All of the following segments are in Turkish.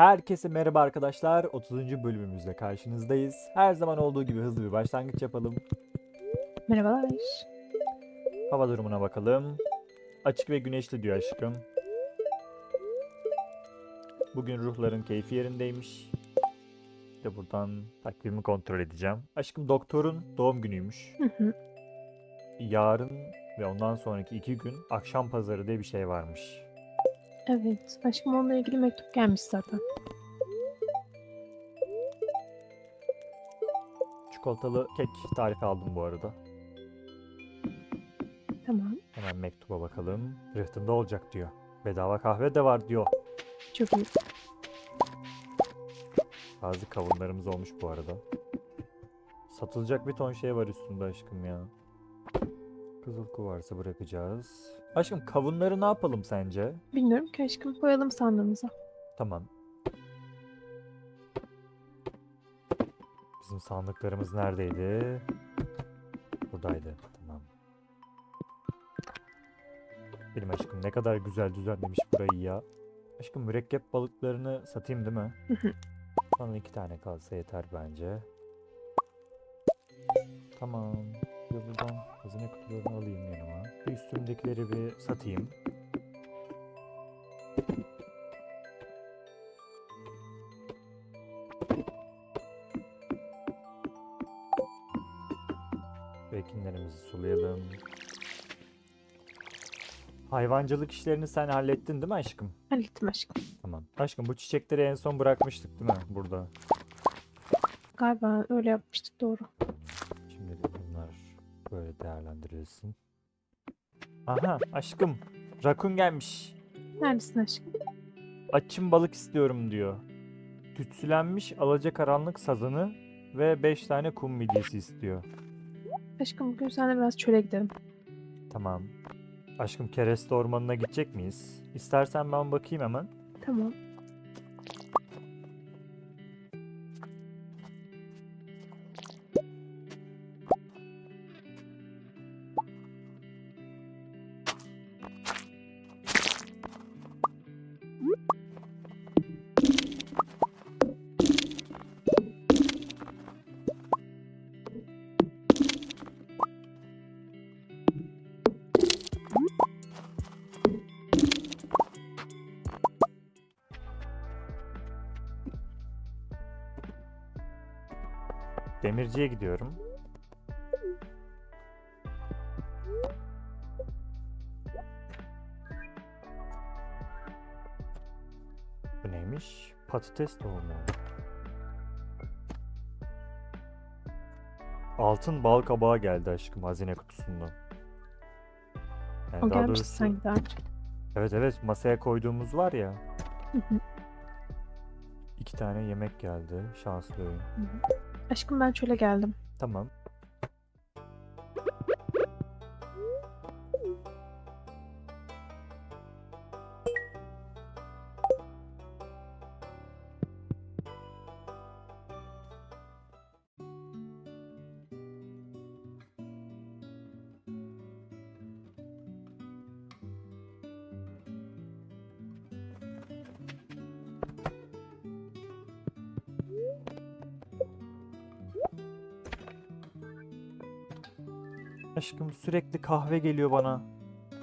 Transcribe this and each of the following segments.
Herkese merhaba arkadaşlar. 30. bölümümüzde karşınızdayız. Her zaman olduğu gibi hızlı bir başlangıç yapalım. Merhabalar. Hava durumuna bakalım. Açık ve güneşli diyor aşkım. Bugün ruhların keyfi yerindeymiş. De buradan takvimi kontrol edeceğim. Aşkım doktorun doğum günüymüş. Hı hı. Yarın ve ondan sonraki iki gün akşam pazarı diye bir şey varmış. Evet, aşkım onunla ilgili mektup gelmiş zaten. Çikolatalı kek tarifi aldım bu arada. Tamam, Hemen mektuba bakalım. Rıhtımda olacak diyor. Bedava kahve de var diyor. çok iyi. Bazı kavunlarımız olmuş bu arada. Satılacak bir ton şey var üstünde aşkım ya. Kızıl kuvarsı bırakacağız. Aşkım kavunları ne yapalım sence? Bilmiyorum ki aşkım, koyalım sandığımıza. Tamam. Bizim sandıklarımız neredeydi? Buradaydı. Tamam. Benim aşkım ne kadar güzel düzenlemiş burayı ya. Aşkım mürekkep balıklarını satayım değil mi? Hı hı. Bana iki tane kalsa yeter bence. Tamam. De buradan hazine kutularını alayım yanıma. Bir üstümdekileri bir satayım. Ekinlerimizi sulayalım. Hayvancılık işlerini sen hallettin değil mi aşkım? Hallettim aşkım. Tamam. Aşkım bu çiçekleri en son bırakmıştık değil mi? Burada. Galiba öyle yapmıştık doğru. Böyle değerlendirilsin. Aha aşkım. Rakun gelmiş. Neredesin aşkım? Açım balık istiyorum diyor. Tütsülenmiş alacakaranlık sazanı ve 5 tane kum midyesi istiyor. Aşkım bugün seninle biraz çöle gidelim. Tamam. Aşkım kereste ormanına gidecek miyiz? İstersen ben bakayım hemen. Tamam. Demirciye gidiyorum. Bu neymiş? Patates tohumu. Altın bal kabağı geldi aşkım hazine kutusundan. Yani O daha gelmişti doğrusu- sanki daha önce. Evet evet masaya koyduğumuz var ya. Hı hı. İki tane yemek geldi. Şanslı oyun. Aşkım ben çöle geldim. Tamam. Aşkım sürekli kahve geliyor bana.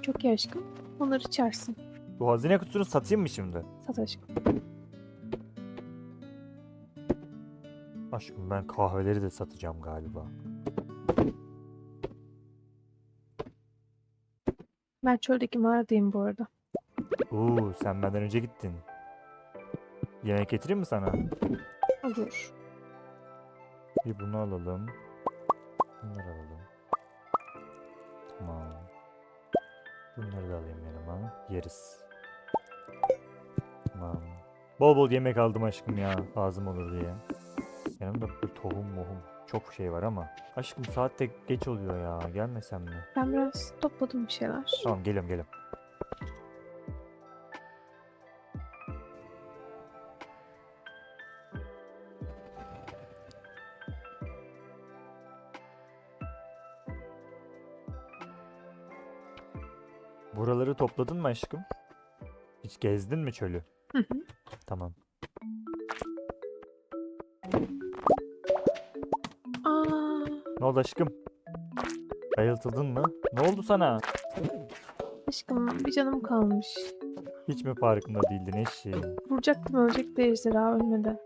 Çok iyi aşkım. Onları içersin. Bu hazine kutusunu satayım mı şimdi? Sat aşkım. Aşkım ben kahveleri de satacağım galiba. Ben çöldeki mağaradayım bu arada. Oo sen benden önce gittin. Yemek getireyim mi sana? Olur. Bir bunu alalım. Yeriz. Tamam. Bol bol yemek aldım aşkım ya. Lazım olur diye. Yanımda bir tohum mohum. Çok şey var ama. Aşkım saat de geç oluyor ya. Gelmesem mi? Ben biraz topladım bir şeyler. Tamam geliyorum geliyorum. Topladın mı aşkım? Hiç gezdin mi çölü? Hı hı. Tamam. Aa, Ne oldu aşkım? Bayıltıldın mı? Ne oldu sana? aşkım bir canım kalmış. Hiç mi farkında değildin eşeğim? Vuracaktım ölecekti ejderha ölmedi.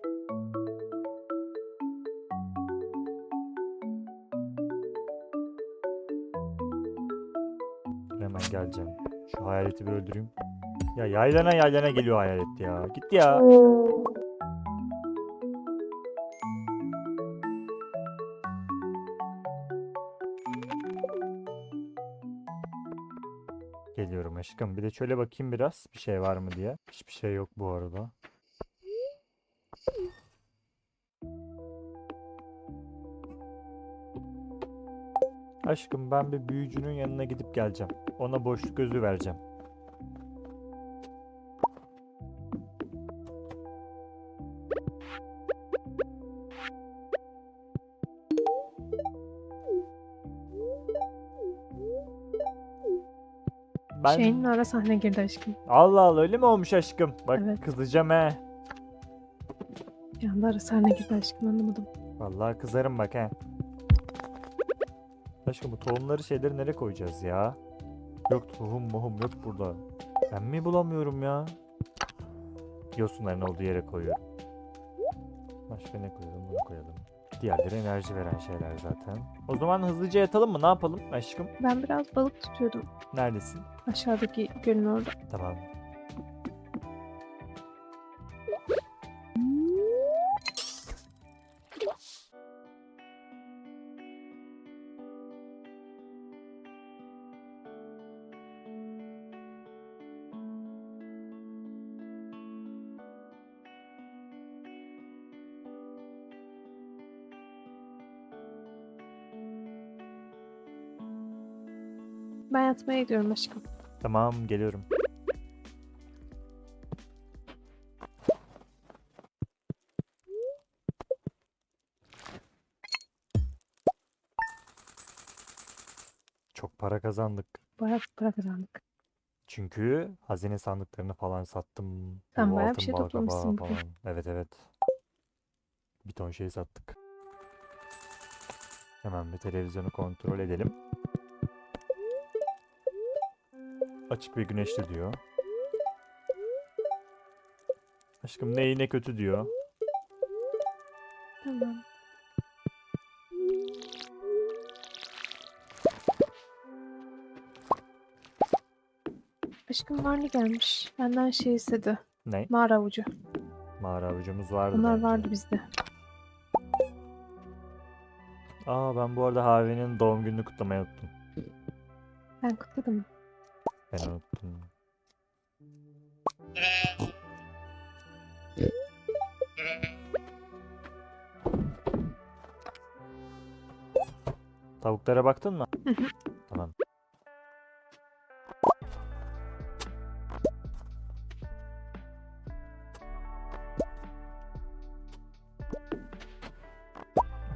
Şu hayaleti bir öldüreyim. Ya yaylana yaylana geliyor hayalet ya. Git ya. Geliyorum aşkım. Bir de şöyle bakayım biraz. Bir şey var mı diye. Hiçbir şey yok bu arada. Aşkım ben bir büyücünün yanına gidip geleceğim. Ona boşluk gözü vereceğim. Ben Şeyin ara sahne girdi aşkım. Allah Allah öyle mi olmuş aşkım? Bak Evet. kızacağım he. Bir anda ara sahne girdi aşkım anlamadım. Vallahi kızarım bak he. Aşkım bu tohumları şeyleri nereye koyacağız ya? Yok tohum mohum yok burada. Ben mi bulamıyorum ya? Yosunların olduğu yere koyuyorum. Başka ne koyalım? Bunu koyalım. Diğerleri enerji veren şeyler zaten. O zaman hızlıca yatalım mı? Ne yapalım aşkım? Ben biraz balık tutuyordum. Neredesin? Aşağıdaki gölün orada. Tamam. Ben yatmaya gidiyorum aşkım. Tamam geliyorum. Çok para kazandık. Bayağı para kazandık. Çünkü hazine sandıklarını falan sattım. Sen Bu bayağı bir altın şey toplamışsın bugün. falan. Evet evet. Bir ton şey sattık. Hemen bir televizyonu kontrol edelim. Açık ve güneşli diyor. Aşkım ne iyi ne kötü diyor. Tamam. Aşkım Varni gelmiş. Benden şey istedi. Ne? Mağara avucu. Mağara avucumuz vardı Bunlar bence. vardı bizde. Aa ben bu arada Harvey'nin doğum gününü kutlamayı unuttum. Ben kutladım. Ben unuttum. Tavuklara baktın mı? Tamam.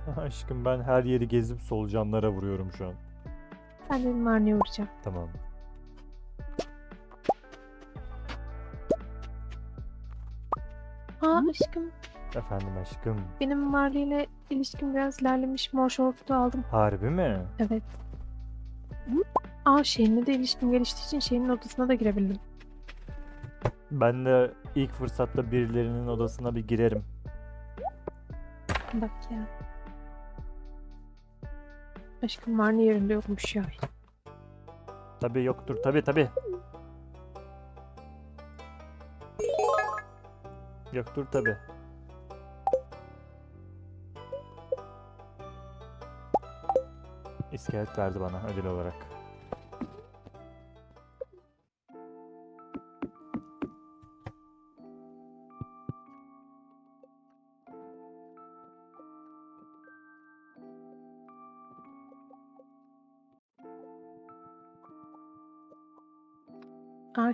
Aşkım ben her yeri gezip solucanlara vuruyorum şu an. Ben de Marni'ye uğrayacağım. Tamam. Aşkım. Efendim aşkım. Benim Marley ile ilişkim biraz ilerlemiş. Mor şortu aldım. Harbi mi? Evet. Aa Şehin'le de ilişkim geliştiği için Şehin'in odasına da girebildim. Ben de ilk fırsatta birilerinin odasına bir girerim. Bak ya. Aşkım Marni yerinde yokmuş ya. Tabii yoktur. Tabii tabii. Yoktur tabii. İskelet verdi bana ödül olarak.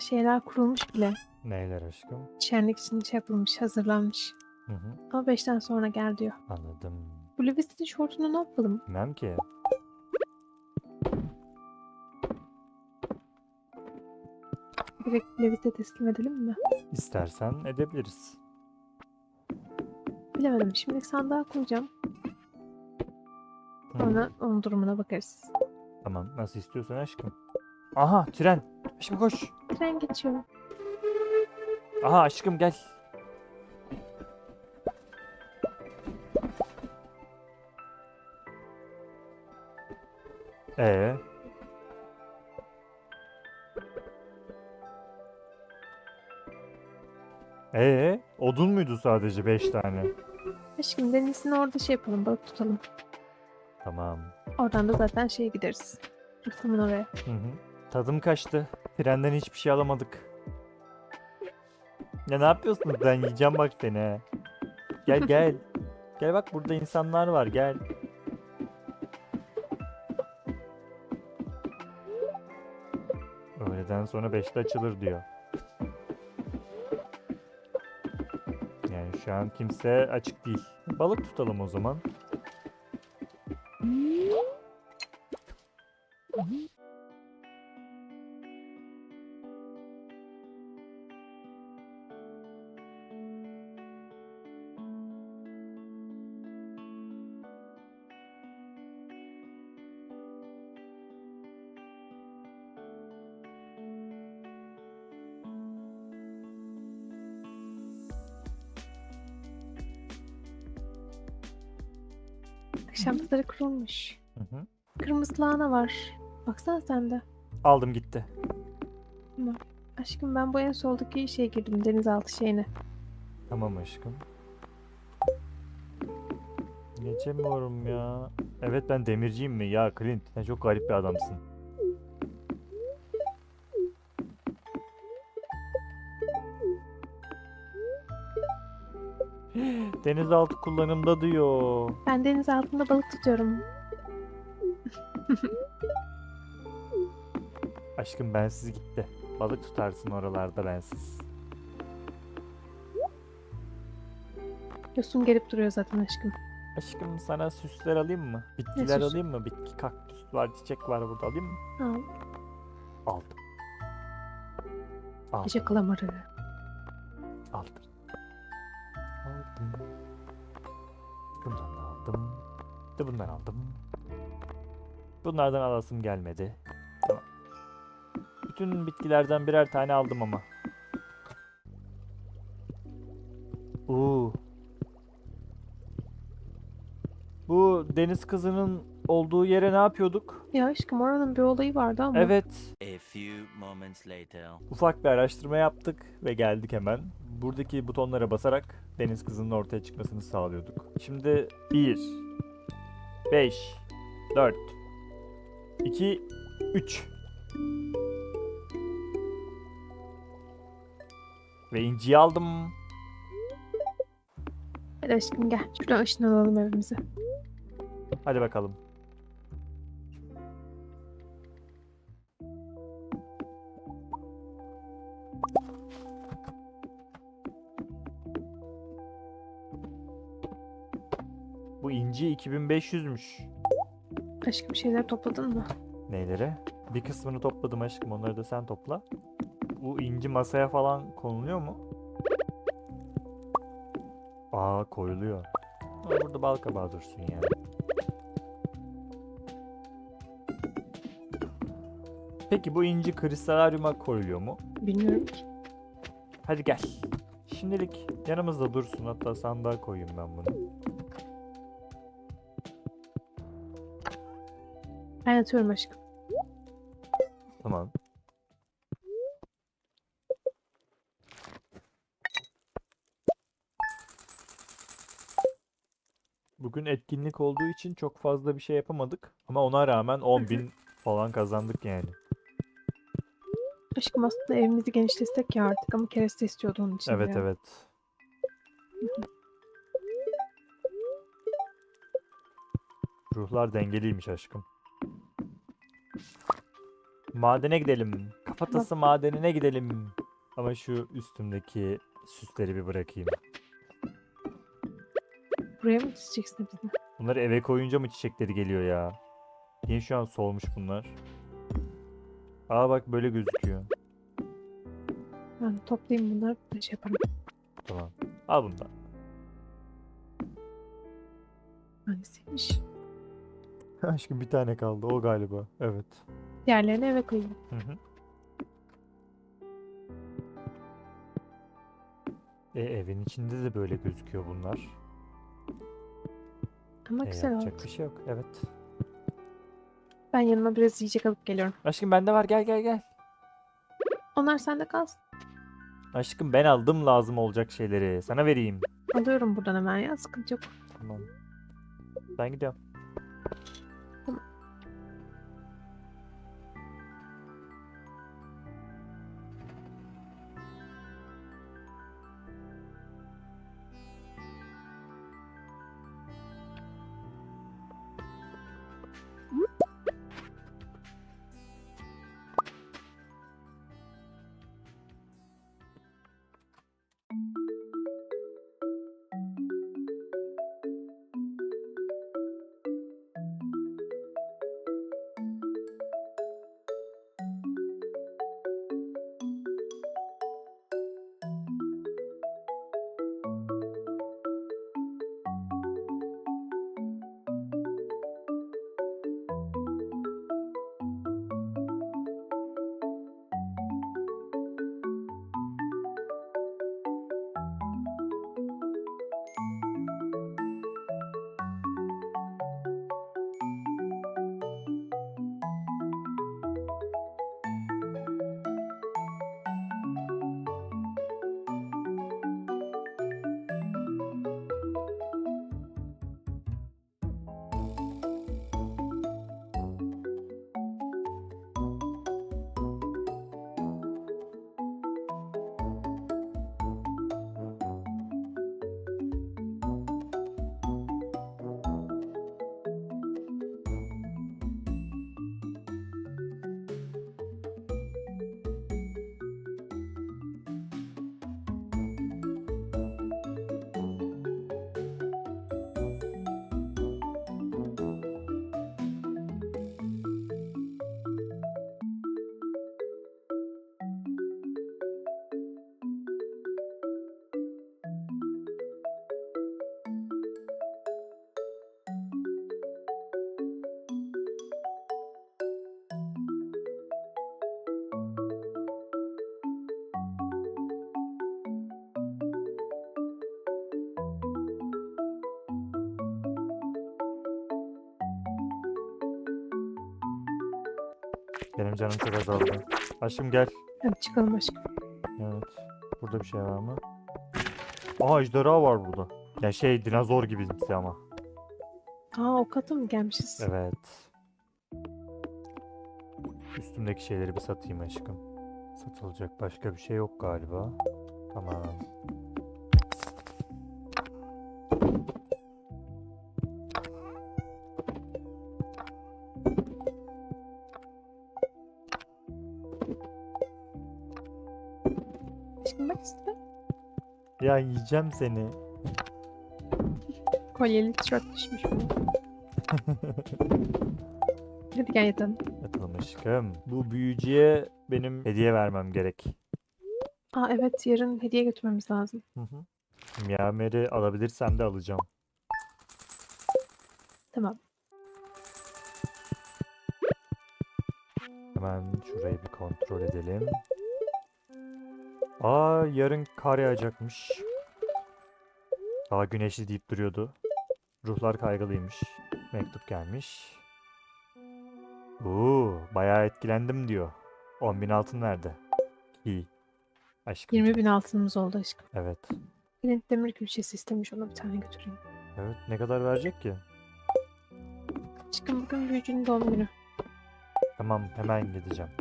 Şeyler kurulmuş bile. Neyler aşkım? Şenlik için şey yapılmış, hazırlanmış. Hı hı, Ama beşten sonra gel diyor. anladım. Bu Levis'in şortunu ne yapalım? Bilmem ki. Direkt Levis'e teslim edelim mi? İstersen edebiliriz. Bilemedim. Şimdi sandığa koyacağım. Sonra onun durumuna bakarız. Tamam nasıl istiyorsan aşkım. Aha tren. Aşkım koş. Tren geçiyor. Aha aşkım gel. Ee. Ee, odun muydu sadece 5 tane? Aşkım denizin orada şey yapalım. Balık tutalım. Tamam. Oradan da zaten şeye gideriz. Rıhtımın oraya. Hı hı. Tadım kaçtı. Trenden hiçbir şey alamadık. Ya ne yapıyorsun? Ben yiyeceğim bak seni. he. Gel gel. Gel bak burada insanlar var gel. Öğleden sonra 5'te açılır diyor. Yani şu an kimse açık değil. Balık tutalım o zaman. Kurulmuş. Hı hı. Kırmızı lahana var. Baksana sen de. Aldım gitti. Aşkım ben bu en soldaki şeye girdim. Denizaltı şeyine. Tamam aşkım. Geçemiyorum ya. Evet ben demirciyim mi? Ya Clint sen çok garip bir adamsın. Denizaltı kullanımda diyor. Ben deniz altında balık tutuyorum. Aşkım bensiz gitti. Balık tutarsın oralarda bensiz. Yosun gelip duruyor zaten aşkım. Aşkım sana süsler alayım mı? Bitkiler alayım mı? Bitki, kaktüs var, çiçek var burada alayım mı? Al. Aldım. Aldım. Gece kalamarı. Aldım. De bundan aldım. Bunlardan alasım gelmedi. Tamam. Bütün bitkilerden birer tane aldım ama. Oo. Bu deniz kızının olduğu yere ne yapıyorduk? Ya aşkım oranın bir olayı vardı ama. Evet, A few moments later. ufak bir araştırma yaptık ve geldik hemen. Buradaki butonlara basarak deniz kızının ortaya çıkmasını sağlıyorduk. Şimdi 1 5 4 2 3 Ve inciyi aldım. Hadi aşkım gel. Şuradan ışınlanalım evimize. Hadi bakalım. 2500'müş. Aşkım şeyler topladın mı? Neyleri? Bir kısmını topladım aşkım. Onları da sen topla. Bu inci masaya falan konuluyor mu? Aa koyuluyor. Ama burada bal kabağı dursun ya. Peki bu inci kristalaryuma koyuluyor mu? Bilmiyorum ki. Hadi gel. Şimdilik yanımızda dursun. Hatta sandığa koyayım ben bunu. Ben yatıyorum aşkım. Tamam. Bugün etkinlik olduğu için çok fazla bir şey yapamadık. Ama ona rağmen 10.000 falan kazandık yani. Aşkım aslında evimizi genişletsek ya artık ama kereste istiyordu onun için. Evet ya. evet. Ruhlar dengeliymiş aşkım. Madene gidelim. Kafatası madenine gidelim. Ama şu üstümdeki süsleri bir bırakayım. Buraya mı dizeceksin bizi? Bunları eve koyunca mı çiçekleri geliyor ya? Niye şu an solmuş bunlar? Aa bak böyle gözüküyor. Ben toplayayım bunları. Bir şey yaparım. Tamam. Al bunu da. Hangisiymiş? Aşkım bir tane kaldı o galiba. Evet. Diğerlerini eve koyayım. Hı hı. E, evin içinde de böyle gözüküyor bunlar. Ama E, güzel yapacak oldu. bir şey yok. Evet. Ben yanıma biraz yiyecek alıp geliyorum. Aşkım bende var gel gel gel. Onlar sende kalsın. Aşkım ben aldım lazım olacak şeyleri. Sana vereyim. Alıyorum buradan hemen ya. Sıkıntı yok. Tamam. Ben gidiyorum. Benim canım çok azaldı. Aşkım gel. Hadi çıkalım aşkım. Evet. Burada bir şey var mı? Aa ejderha var burada. Ya şey dinozor gibimsi ama. Aa o kata mı gelmişiz? Evet. Üstümdeki şeyleri bir satayım aşkım. Satılacak başka bir şey yok galiba. Tamam. Ya yiyeceğim seni. Kolyeli tişört düşmüş bana. Hadi gel yatalım. Yatalım aşkım. Bu büyücüye benim hediye vermem gerek. Aa evet yarın hediye götürmemiz lazım. Hı hı. Miameri alabilirsem de alacağım. Tamam. Hemen şurayı bir kontrol edelim. Aa yarın kar yağacakmış. Hava güneşli deyip duruyordu. Ruhlar kaygılıymış. Mektup gelmiş. Oo, bayağı etkilendim diyor. 10 bin altın verdi. İyi. Aşkım. 20 bin altınımız oldu aşkım. Evet. Flint demir külçesi istemiş ona bir tane götüreyim. Evet. Ne kadar verecek ki? Aşkım bugün büyücünün doğum günü. Tamam hemen gideceğim.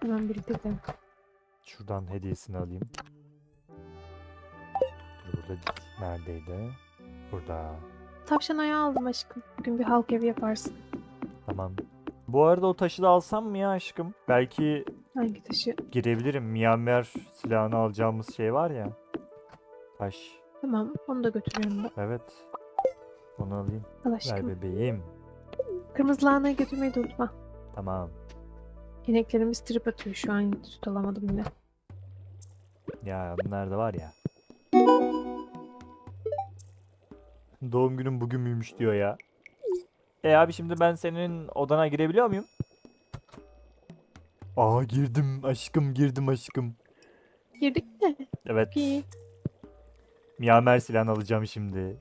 Hemen birlikte gidelim. Şuradan hediyesini alayım. Burada neredeydi? Burada. Tavşan ayağı aldım aşkım. Bugün bir halk evi yaparsın. Tamam. Bu arada o taşı da alsam mı ya aşkım? Belki Hangi taşı? girebilirim. Myanmar silahını alacağımız şey var ya. Taş. Tamam onu da götürüyorum ben. Evet. Onu alayım. Al Ver aşkım. bebeğim. Kırmızı lahanayı götürmeyi de unutma. Tamam. İneklerimiz trip atıyor şu an süt alamadım yine. Ya bunlar da var ya. Doğum günüm bugün müymüş diyor ya. E abi şimdi ben senin odana girebiliyor muyum? Aa girdim aşkım girdim aşkım. Girdik de. Evet. Bir. Miyamer silahını alacağım şimdi.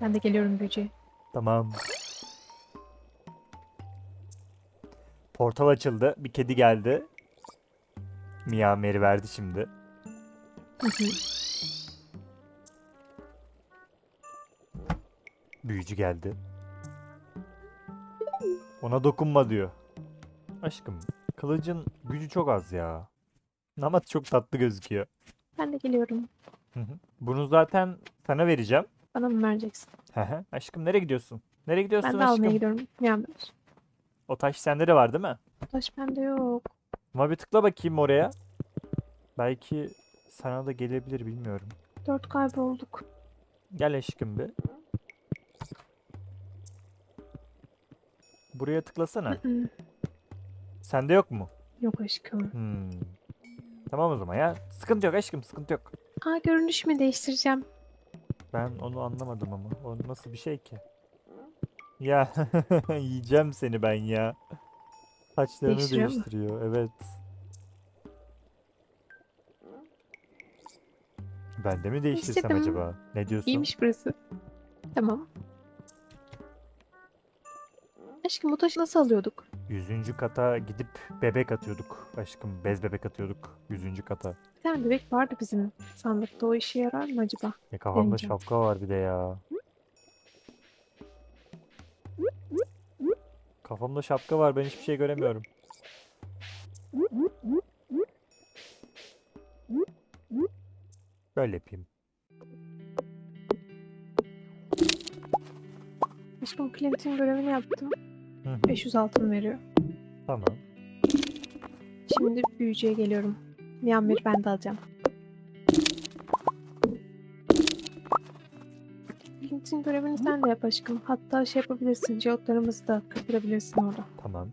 Ben de geliyorum büyücüye. Tamam. Portal açıldı. Bir kedi geldi. Miyameri verdi şimdi. Büyücü geldi. Ona dokunma diyor. Aşkım, kılıcın gücü çok az ya. Ama çok tatlı gözüküyor. ben de geliyorum. Bunu zaten sana vereceğim. Bana mı vereceksin? Aşkım nereye gidiyorsun? Nereye gidiyorsun Ben de almaya aşkım? gidiyorum. Yağmur. O taş sende de var değil mi? Taş bende yok. Ama bir tıkla bakayım oraya. Belki sana da gelebilir bilmiyorum. Dört kaybolduk. Gel aşkım bir. Buraya tıklasana. Hı. Sende yok mu? yok aşkım. Hmm. Tamam o zaman ya. Sıkıntı yok aşkım sıkıntı yok. Aa görünüş mü değiştireceğim? Ben onu anlamadım ama. O nasıl bir şey ki? Ya yiyeceğim seni ben ya. Saçlarını Değiştiriyor mu? değiştiriyor. Evet. Ben de mi değiştirsem İstedim. acaba? Ne diyorsun? İyiymiş burası. Tamam. Aşkım bu taşı nasıl alıyorduk? Yüzüncü kata gidip bebek atıyorduk. Aşkım bez bebek atıyorduk. Yüzüncü kata. Bir tane bebek vardı bizim sandıkta. O işe yarar mı acaba? Ya kafamda Deneyeceğim. şapka var bir de ya. Kafamda şapka var ben hiçbir şey göremiyorum. Böyle yapayım. Aşkım Clint'in görevini yaptım. Hı hı, 500 altın veriyor. Tamam. Şimdi büyücüye geliyorum. Myanmar ben de alacağım. Clint'in görevini sen de yap aşkım. Hatta şey yapabilirsin. Jeotlarımızı da kırdırabilirsin orada. Tamam.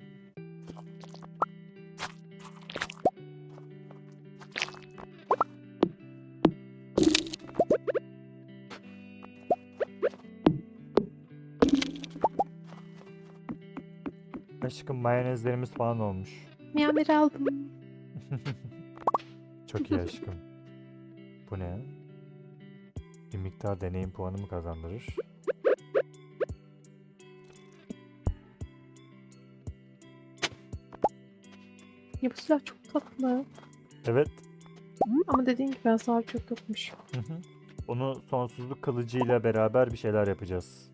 Aşkım mayonezlerimiz falan olmuş. Myanmar'ı aldım. Çok iyi aşkım. Bu ne? Bir miktar deneyim puanı mı kazandırır? Ya bu silah çok tatlı. Evet. Ama dediğin gibi hasar çok yokmuş. Hı hı. Onu sonsuzluk kılıcıyla beraber bir şeyler yapacağız.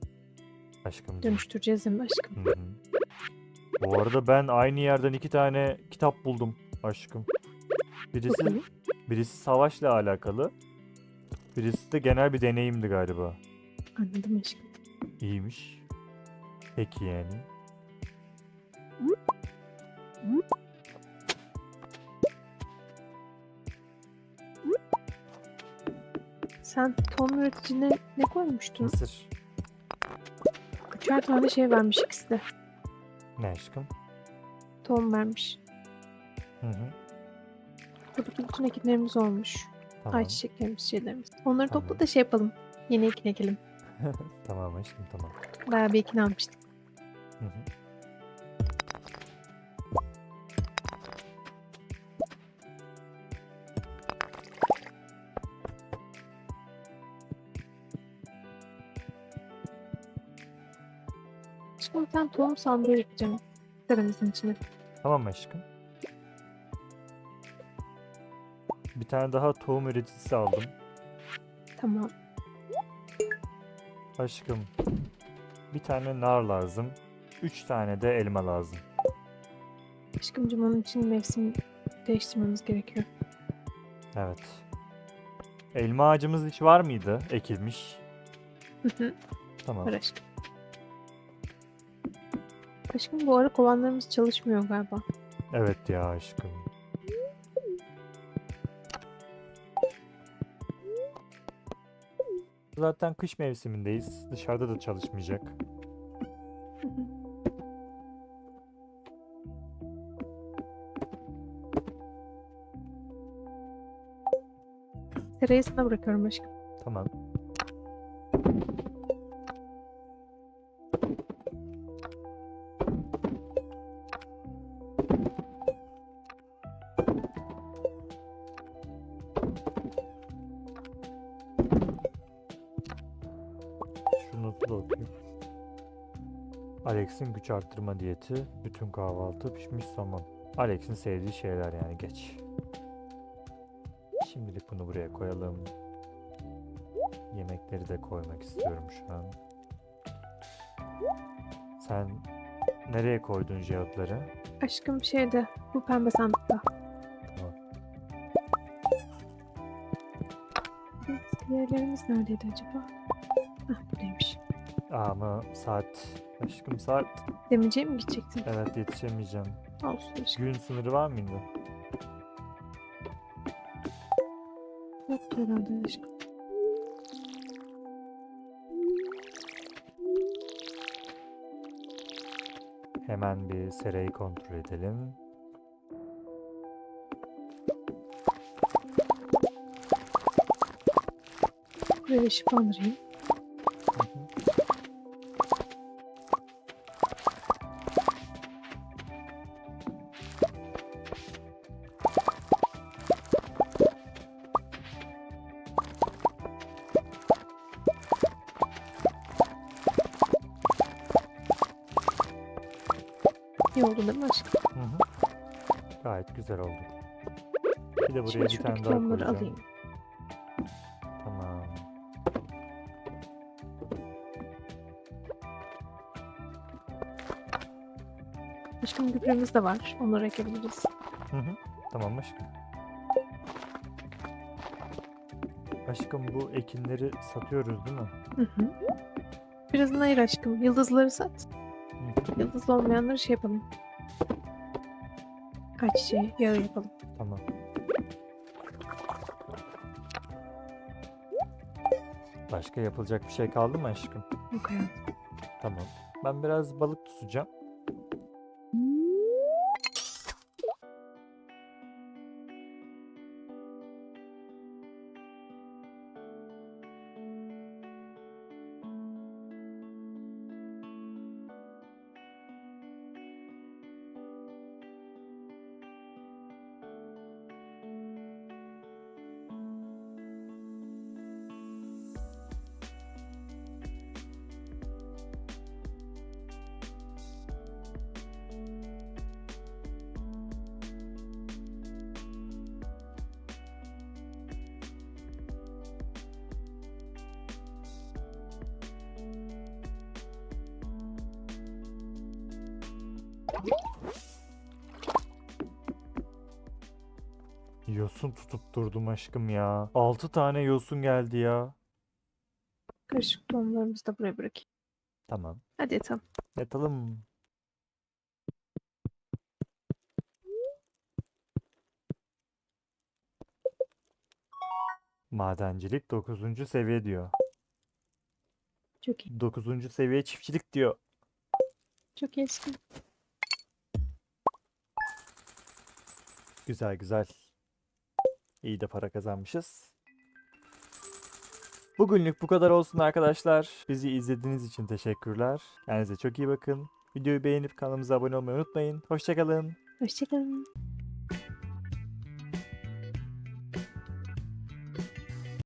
Aşkım. Dönüştüreceğiz değil mi aşkım? Hı hı. Bu arada ben aynı yerden iki tane kitap buldum aşkım. Birisi birisi savaşla alakalı. Birisi de genel bir deneyimdi galiba. Anladım aşkım. İyiymiş. Peki yani. Sen tohum üreticine ne koymuştun? Mısır. Üçer tane şey vermiş ikisi de. Ne aşkım? Tohum vermiş. Hı hı. Buradaki bütün ekinlerimiz olmuş. Tamam. Ayçiçeklerimiz, şeylerimiz. Onları Tamam. topla da şey yapalım. Yeni ekin ekelim. Tamam aşkım tamam. Bayağı bir ekin almıştık. Hı hı. Şimdi bir tane tohum sandığı yapacağım. Seramızın içine. Tamam aşkım. Tane daha tohum üreticisi aldım. Tamam. Aşkım. Bir tane nar lazım. Üç tane de elma lazım. Aşkımcım onun için mevsim değiştirmemiz gerekiyor. Evet. Elma ağacımız hiç var mıydı? Ekilmiş. Tamam. Var aşkım. Aşkım bu ara kovanlarımız çalışmıyor galiba. Evet ya aşkım. Zaten kış mevsimindeyiz. Dışarıda da çalışmayacak. Sana bırakıyorum aşkım. Tamam. 3 arttırma diyeti, bütün kahvaltı, pişmiş somon. Alex'in sevdiği şeyler yani geç. Şimdilik bunu buraya koyalım. Yemekleri de koymak istiyorum şu an. Sen nereye koydun cevapları? Aşkım şeyde bu pembe sandıkta. Tamam. Diğerlerimiz neredeydi acaba? Ah buradaymış. Ama saat aşkım saat. Demeyeceğim mi gidecektin? Evet yetişemeyeceğim. Olsun aşkım. Gün sınırı var mıydı? Yoktu herhalde aşkım. Hemen bir serayı kontrol edelim. Buraya ışıklandırayım. Şimdi bir tane şuradaki daha koyacağım. alayım. Tamam. Aşkım gübremiz de var. Onları ekebiliriz. Hı hı. Tamam aşkım. Aşkım bu ekinleri satıyoruz değil mi? Hı hı. Birazını ayır aşkım. Yıldızları sat. Hı. Yıldızlı olmayanları şey yapalım. Ayçiçeği yağı yapalım. Başka yapılacak bir şey kaldı mı aşkım? Yok hayatım. Tamam. Ben biraz balık tutacağım. Yosun tutup durdum aşkım ya. 6 tane yosun geldi ya. Karışık tohumlarımızı da buraya bırakayım. Tamam. Hadi yatalım. Yatalım. Madencilik 9. seviye diyor. Çok iyi. 9. seviye çiftçilik diyor. Çok iyi Güzel güzel. İyi de para kazanmışız. Bugünlük bu kadar olsun arkadaşlar. Bizi izlediğiniz için teşekkürler. Kendinize çok iyi bakın. Videoyu beğenip kanalımıza abone olmayı unutmayın. Hoşçakalın. Hoşçakalın.